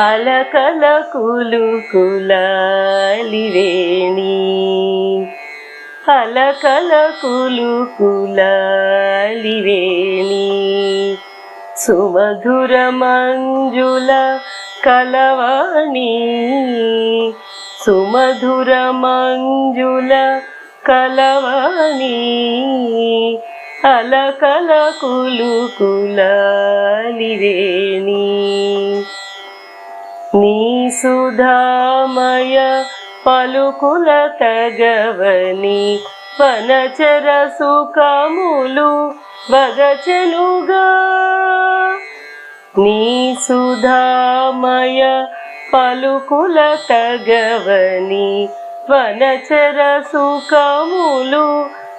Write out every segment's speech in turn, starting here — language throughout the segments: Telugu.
అలకల కులు కులాలివేణి అలకల కులు కులాలివేణి సుమధుర మంజుల కలవాణి. సుమధుర మంజుల కలవాణి. అలకల కులు కులాలివేణి సుధామయ పలుకుల తగవని వనచర సుఖములు వగచనుగా నీ సుధామయ పలుకుల తగవని వనచర సుఖములు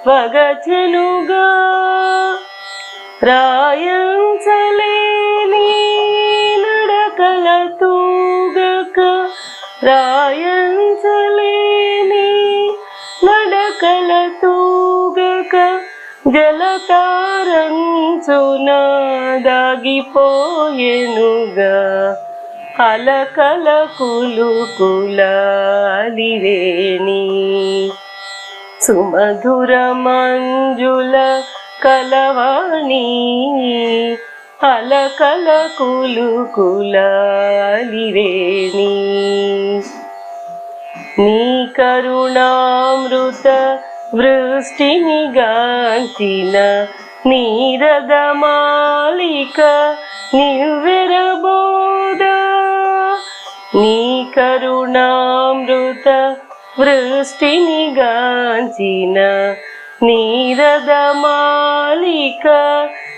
వగచనుగా రాయంచలే రాయంచలేని నడకల తూగక జలతారంచున దాగిపోయెనుగా అలకల కులు కులాలివేణి సుమధుర మంజుల కలవాణి అలకల కులు కులాలివేణి నీ కరుణామృత వృష్టిని గాంచిన నీరద మాలిక నివ్వెరబోద. నీ కరుణామృత వృష్టిని గాంచిన నీరద మాలిక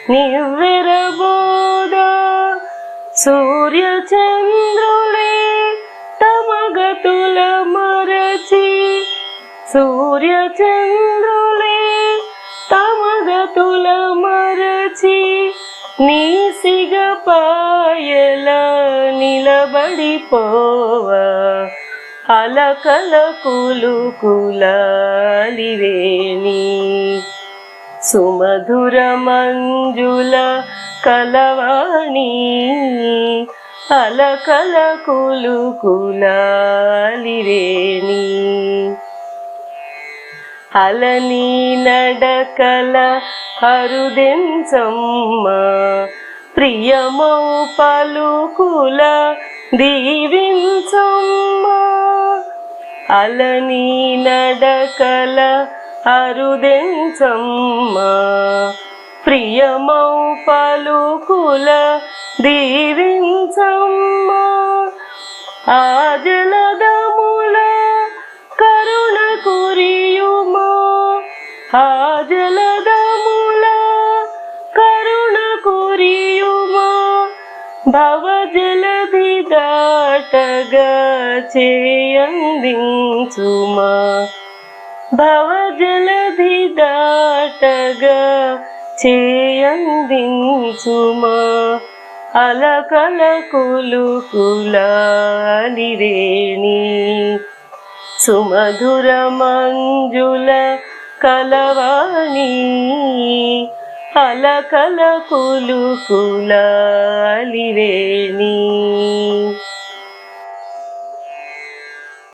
నివ్వెరబోద సూర్య చంద్రులే తమగతుల మరచి సూర్య చంద్రులే తమగతుల మరచి నీ సిగపాయల నిలబడిపోవా అలకల కులు కులాలివేణి సుమధుర మంజుల కలవాణి అలకల కులు కులాలివేణి అలని నడకల హరుదెంసమ్మ ప్రియమౌ పలుకుల దీవించమ్మ. అలని నడకల అరుదెంచమ్మా ప్రియమౌ పలుకుల దీవించమ్మా. ఆజలదముల కరుణ కురియుమా ఆజలదముల కరుణ కురియుమా. భవజలధి దాటగా చేయందించుమా. భవజలధి దాటగా చేయందించుమా. అలకల కులు కులాలివేణి సుమధుర మంజుల కలవాణి. అలకల కులు కులాలివేణి